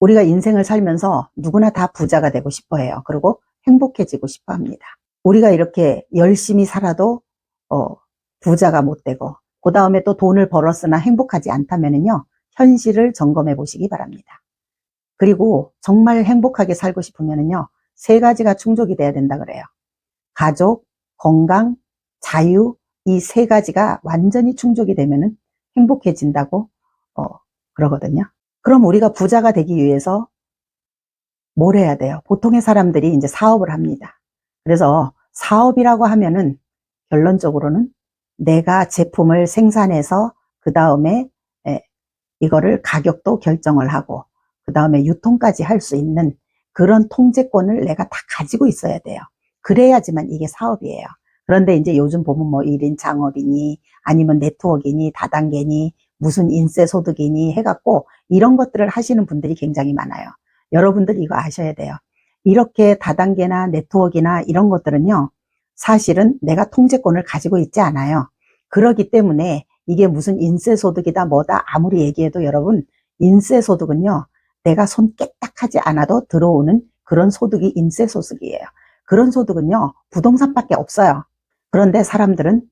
우리가 인생을 살면서 누구나 다 부자가 되고 싶어 해요. 그리고 행복해지고 싶어 합니다. 우리가 이렇게 열심히 살아도 어, 부자가 못 되고 그 다음에 또 돈을 벌었으나 행복하지 않다면요 현실을 점검해 보시기 바랍니다. 그리고 정말 행복하게 살고 싶으면요 세 가지가 충족이 돼야 된다 그래요. 가족, 건강, 자유 이 세 가지가 완전히 충족이 되면은 행복해진다고 어, 그러거든요. 그럼 우리가 부자가 되기 위해서 뭘 해야 돼요? 보통의 사람들이 이제 사업을 합니다. 그래서 사업이라고 하면은 결론적으로는 내가 제품을 생산해서 그 다음에 이거를 가격도 결정을 하고 그 다음에 유통까지 할 수 있는 그런 통제권을 내가 다 가지고 있어야 돼요. 그래야지만 이게 사업이에요. 그런데 이제 요즘 보면 뭐 1인 창업이니 아니면 네트워크이니 다단계니 무슨 인세 소득이니 해갖고 이런 것들을 하시는 분들이 굉장히 많아요. 여러분들 이거 아셔야 돼요. 이렇게 다단계나 네트워크나 이런 것들은요, 사실은 내가 통제권을 가지고 있지 않아요. 그러기 때문에 이게 무슨 인세 소득이다 뭐다 아무리 얘기해도 여러분 인세 소득은요 내가 손 깨딱하지 않아도 들어오는 그런 소득이 인세 소득이에요. 그런 소득은요 부동산밖에 없어요. 그런데 사람들은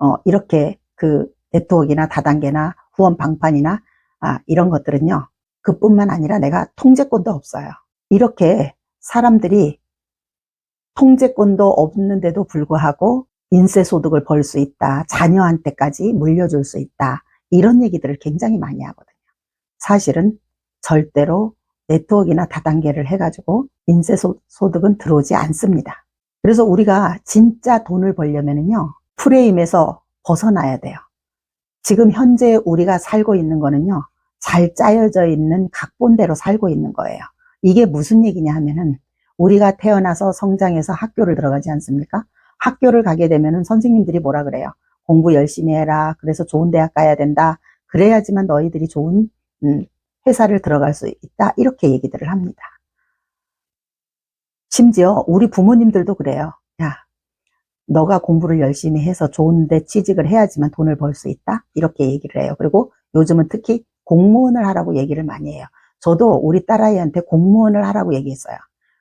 어, 이렇게 그 네트워크나 다단계나 후원 방판이나 아, 이런 것들은요 그뿐만 아니라 내가 통제권도 없어요. 이렇게 사람들이 통제권도 없는데도 불구하고 인세소득을 벌 수 있다. 자녀한테까지 물려줄 수 있다. 이런 얘기들을 굉장히 많이 하거든요. 사실은 절대로 네트워크나 다단계를 해가지고 인세소득은 들어오지 않습니다. 그래서 우리가 진짜 돈을 벌려면요. 프레임에서 벗어나야 돼요. 지금 현재 우리가 살고 있는 거는요. 잘 짜여져 있는 각본대로 살고 있는 거예요. 이게 무슨 얘기냐 하면은 우리가 태어나서 성장해서 학교를 들어가지 않습니까? 학교를 가게 되면은 선생님들이 뭐라 그래요? 공부 열심히 해라. 그래서 좋은 대학 가야 된다. 그래야지만 너희들이 좋은 음, 회사를 들어갈 수 있다. 이렇게 얘기들을 합니다. 심지어 우리 부모님들도 그래요. 야, 너가 공부를 열심히 해서 좋은데 취직을 해야지만 돈을 벌 수 있다. 이렇게 얘기를 해요. 그리고 요즘은 특히 공무원을 하라고 얘기를 많이 해요. 저도 우리 딸아이한테 공무원을 하라고 얘기했어요.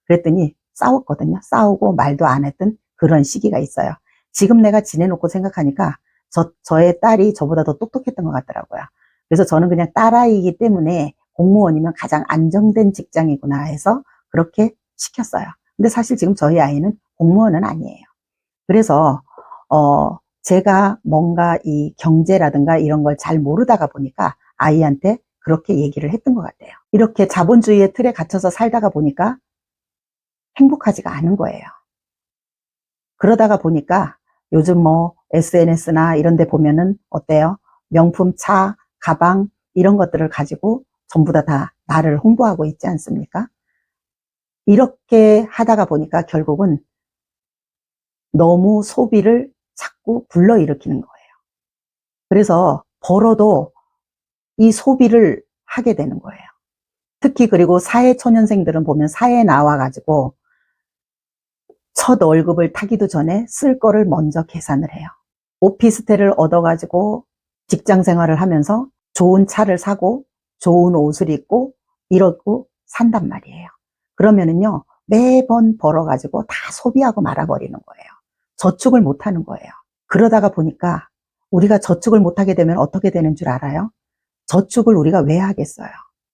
그랬더니 싸웠거든요. 싸우고 말도 안 했던 그런 시기가 있어요. 지금 내가 지내놓고 생각하니까 저, 저의 딸이 저보다 더 똑똑했던 것 같더라고요. 그래서 저는 그냥 딸아이기 때문에 공무원이면 가장 안정된 직장이구나 해서 그렇게 시켰어요. 근데 사실 지금 저희 아이는 공무원은 아니에요. 그래서, 어, 제가 뭔가 이 경제라든가 이런 걸 잘 모르다가 보니까 아이한테 그렇게 얘기를 했던 것 같아요. 이렇게 자본주의의 틀에 갇혀서 살다가 보니까 행복하지가 않은 거예요. 그러다가 보니까 요즘 뭐 SNS나 이런 데 보면은 어때요? 명품 차, 가방 이런 것들을 가지고 전부 다, 다 나를 홍보하고 있지 않습니까? 이렇게 하다가 보니까 결국은 너무 소비를 자꾸 불러일으키는 거예요. 그래서 벌어도 이 소비를 하게 되는 거예요. 특히 그리고 사회 초년생들은 보면 사회에 나와가지고 첫 월급을 타기도 전에 쓸 거를 먼저 계산을 해요. 오피스텔을 얻어가지고 직장 생활을 하면서 좋은 차를 사고 좋은 옷을 입고 이러고 산단 말이에요. 그러면은요, 매번 벌어가지고 다 소비하고 말아버리는 거예요. 저축을 못 하는 거예요. 그러다가 보니까 우리가 저축을 못 하게 되면 어떻게 되는 줄 알아요? 저축을 우리가 왜 하겠어요?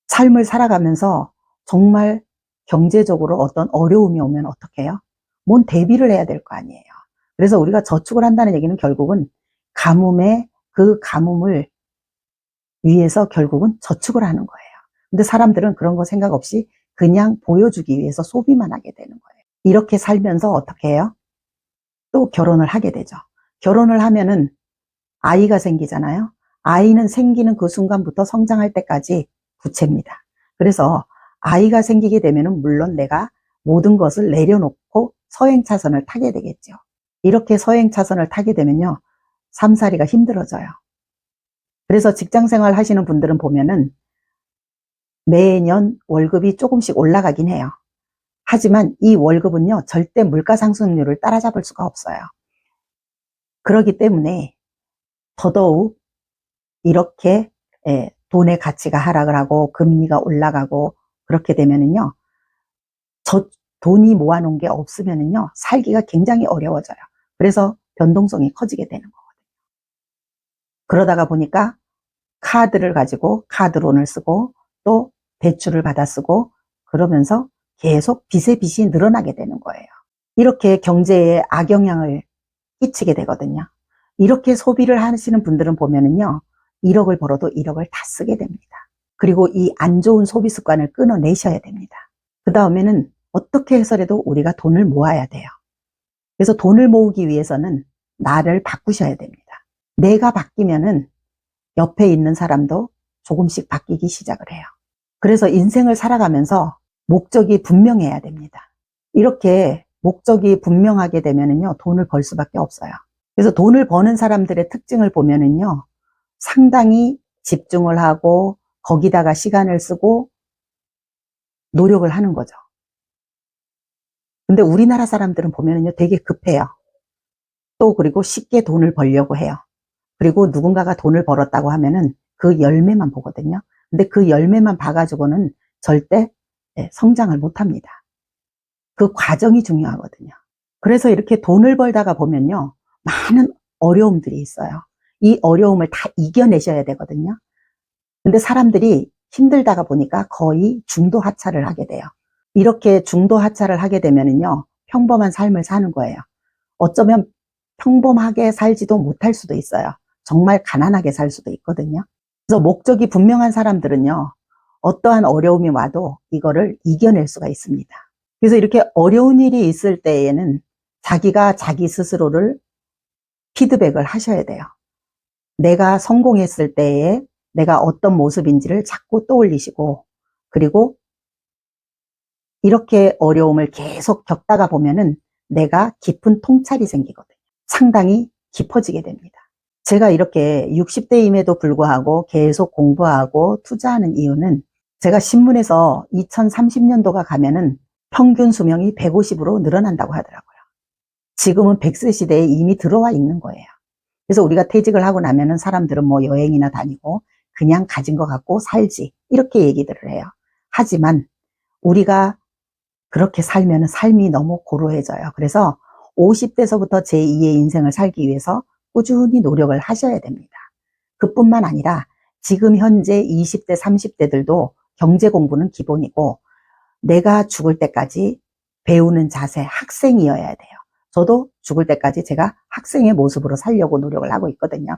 삶을 살아가면서 정말 경제적으로 어떤 어려움이 오면 어떻게 해요? 뭔 대비를 해야 될 거 아니에요. 그래서 우리가 저축을 한다는 얘기는 결국은 가뭄에 그 가뭄을 위해서 결국은 저축을 하는 거예요. 근데 사람들은 그런 거 생각 없이 그냥 보여주기 위해서 소비만 하게 되는 거예요. 이렇게 살면서 어떻게 해요? 또 결혼을 하게 되죠. 결혼을 하면은 아이가 생기잖아요. 아이는 생기는 그 순간부터 성장할 때까지 부채입니다. 그래서 아이가 생기게 되면은 물론 내가 모든 것을 내려놓고 서행차선을 타게 되겠죠. 이렇게 서행차선을 타게 되면요. 삶살이가 힘들어져요. 그래서 직장 생활 하시는 분들은 보면은 매년 월급이 조금씩 올라가긴 해요. 하지만 이 월급은요, 절대 물가 상승률을 따라잡을 수가 없어요. 그러기 때문에 더더욱 이렇게 예, 돈의 가치가 하락을 하고 금리가 올라가고 그렇게 되면은요, 저 돈이 모아놓은 게 없으면은요, 살기가 굉장히 어려워져요. 그래서 변동성이 커지게 되는 거거든요. 그러다가 보니까 카드를 가지고 카드론을 쓰고 또 대출을 받아 쓰고 그러면서 계속 빚의 빚이 늘어나게 되는 거예요. 이렇게 경제에 악영향을 끼치게 되거든요. 이렇게 소비를 하시는 분들은 보면은요, 1억을 벌어도 1억을 다 쓰게 됩니다. 그리고 이 안 좋은 소비 습관을 끊어내셔야 됩니다. 그 다음에는 어떻게 해서라도 우리가 돈을 모아야 돼요. 그래서 돈을 모으기 위해서는 나를 바꾸셔야 됩니다. 내가 바뀌면은 옆에 있는 사람도 조금씩 바뀌기 시작을 해요. 그래서 인생을 살아가면서 목적이 분명해야 됩니다. 이렇게 목적이 분명하게 되면은요, 돈을 벌 수밖에 없어요. 그래서 돈을 버는 사람들의 특징을 보면은요, 상당히 집중을 하고 거기다가 시간을 쓰고 노력을 하는 거죠. 근데 우리나라 사람들은 보면은요, 되게 급해요. 또 그리고 쉽게 돈을 벌려고 해요. 그리고 누군가가 돈을 벌었다고 하면은 그 열매만 보거든요. 근데 그 열매만 봐가지고는 절대 예, 성장을 못 합니다. 그 과정이 중요하거든요. 그래서 이렇게 돈을 벌다가 보면요. 많은 어려움들이 있어요. 이 어려움을 다 이겨내셔야 되거든요. 근데 사람들이 힘들다가 보니까 거의 중도 하차를 하게 돼요. 이렇게 중도 하차를 하게 되면은요, 평범한 삶을 사는 거예요. 어쩌면 평범하게 살지도 못할 수도 있어요. 정말 가난하게 살 수도 있거든요. 그래서 목적이 분명한 사람들은요, 어떠한 어려움이 와도 이거를 이겨낼 수가 있습니다. 그래서 이렇게 어려운 일이 있을 때에는 자기가 자기 스스로를 피드백을 하셔야 돼요. 내가 성공했을 때에 내가 어떤 모습인지를 자꾸 떠올리시고, 그리고 이렇게 어려움을 계속 겪다가 보면은 내가 깊은 통찰이 생기거든요. 상당히 깊어지게 됩니다. 제가 이렇게 60대임에도 불구하고 계속 공부하고 투자하는 이유는 제가 신문에서 2030년도가 가면은 평균 수명이 150으로 늘어난다고 하더라고요. 지금은 100세 시대에 이미 들어와 있는 거예요. 그래서 우리가 퇴직을 하고 나면은 사람들은 뭐 여행이나 다니고 그냥 가진 것 갖고 살지. 이렇게 얘기들을 해요. 하지만 우리가 그렇게 살면 삶이 너무 고루해져요. 그래서 50대서부터 제2의 인생을 살기 위해서 꾸준히 노력을 하셔야 됩니다. 그뿐만 아니라 지금 현재 20대, 30대들도 경제 공부는 기본이고 내가 죽을 때까지 배우는 자세, 학생이어야 돼요. 저도 죽을 때까지 제가 학생의 모습으로 살려고 노력을 하고 있거든요.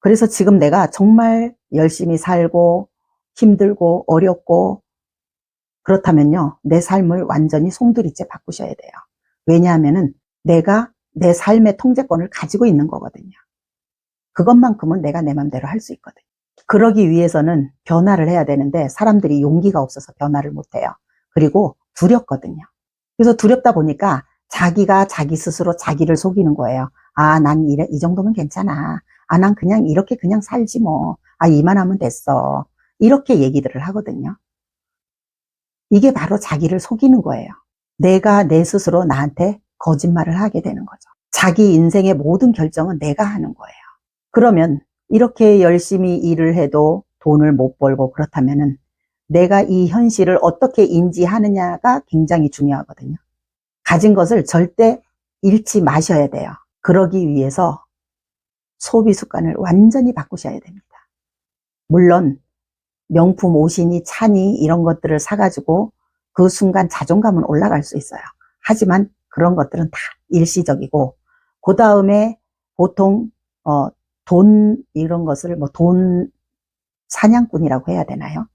그래서 지금 내가 정말 열심히 살고 힘들고 어렵고 그렇다면요, 내 삶을 완전히 송두리째 바꾸셔야 돼요. 왜냐하면은 내가 내 삶의 통제권을 가지고 있는 거거든요. 그것만큼은 내가 내 맘대로 할 수 있거든요. 그러기 위해서는 변화를 해야 되는데 사람들이 용기가 없어서 변화를 못 해요. 그리고 두렵거든요. 그래서 두렵다 보니까 자기가 자기 스스로 자기를 속이는 거예요. 아, 난 이래, 이 정도면 괜찮아. 아, 난 그냥 이렇게 그냥 살지 뭐. 아, 이만하면 됐어. 이렇게 얘기들을 하거든요. 이게 바로 자기를 속이는 거예요. 내가 내 스스로 나한테 거짓말을 하게 되는 거죠. 자기 인생의 모든 결정은 내가 하는 거예요. 그러면 이렇게 열심히 일을 해도 돈을 못 벌고 그렇다면은 내가 이 현실을 어떻게 인지하느냐가 굉장히 중요하거든요. 가진 것을 절대 잃지 마셔야 돼요. 그러기 위해서 소비 습관을 완전히 바꾸셔야 됩니다. 물론 명품 옷이니 차니 이런 것들을 사가지고 그 순간 자존감은 올라갈 수 있어요. 하지만 그런 것들은 다 일시적이고 그 다음에 보통 어, 돈 이런 것을 뭐 돈 사냥꾼이라고 해야 되나요?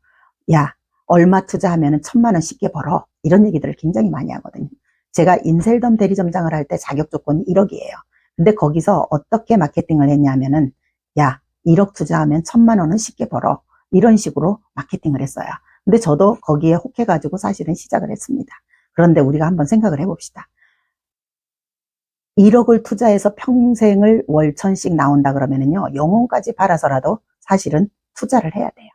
야 얼마 투자하면 천만 원 쉽게 벌어 이런 얘기들을 굉장히 많이 하거든요. 제가 인셀덤 대리점장을 할 때 자격 조건이 1억이에요. 근데 거기서 어떻게 마케팅을 했냐면은 야 1억 투자하면 천만 원은 쉽게 벌어 이런 식으로 마케팅을 했어요. 근데 저도 거기에 혹해가지고 사실은 시작을 했습니다. 그런데 우리가 한번 생각을 해봅시다. 1억을 투자해서 평생을 월천씩 나온다 그러면은요, 영혼까지 팔아서라도 사실은 투자를 해야 돼요.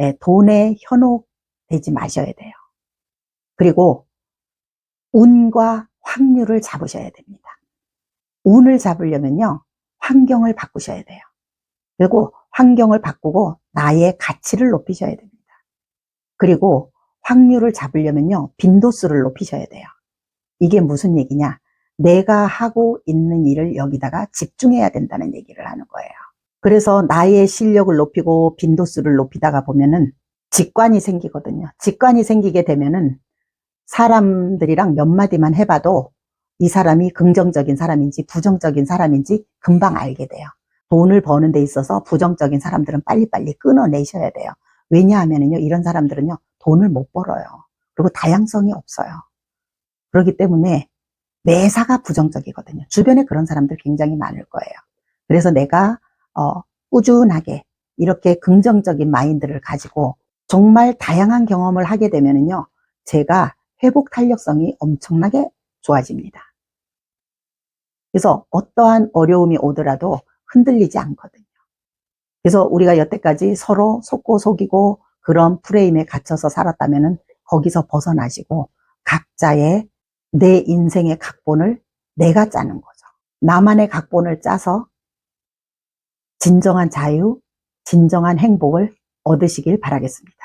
예, 돈에 현혹되지 마셔야 돼요. 그리고 운과 확률을 잡으셔야 됩니다. 운을 잡으려면요, 환경을 바꾸셔야 돼요. 그리고 환경을 바꾸고 나의 가치를 높이셔야 됩니다. 그리고 확률을 잡으려면요, 빈도수를 높이셔야 돼요. 이게 무슨 얘기냐? 내가 하고 있는 일을 여기다가 집중해야 된다는 얘기를 하는 거예요. 그래서 나의 실력을 높이고 빈도수를 높이다가 보면은 직관이 생기거든요. 직관이 생기게 되면은 사람들이랑 몇 마디만 해봐도 이 사람이 긍정적인 사람인지 부정적인 사람인지 금방 알게 돼요. 돈을 버는 데 있어서 부정적인 사람들은 빨리빨리 끊어내셔야 돼요. 왜냐하면요, 이런 사람들은요, 돈을 못 벌어요. 그리고 다양성이 없어요. 그렇기 때문에 매사가 부정적이거든요. 주변에 그런 사람들 굉장히 많을 거예요. 그래서 내가 어, 꾸준하게 이렇게 긍정적인 마인드를 가지고 정말 다양한 경험을 하게 되면은요, 제가 회복 탄력성이 엄청나게 좋아집니다. 그래서 어떠한 어려움이 오더라도 흔들리지 않거든요. 그래서 우리가 여태까지 서로 속고 속이고 그런 프레임에 갇혀서 살았다면은 거기서 벗어나시고 각자의 내 인생의 각본을 내가 짜는 거죠. 나만의 각본을 짜서 진정한 자유, 진정한 행복을 얻으시길 바라겠습니다.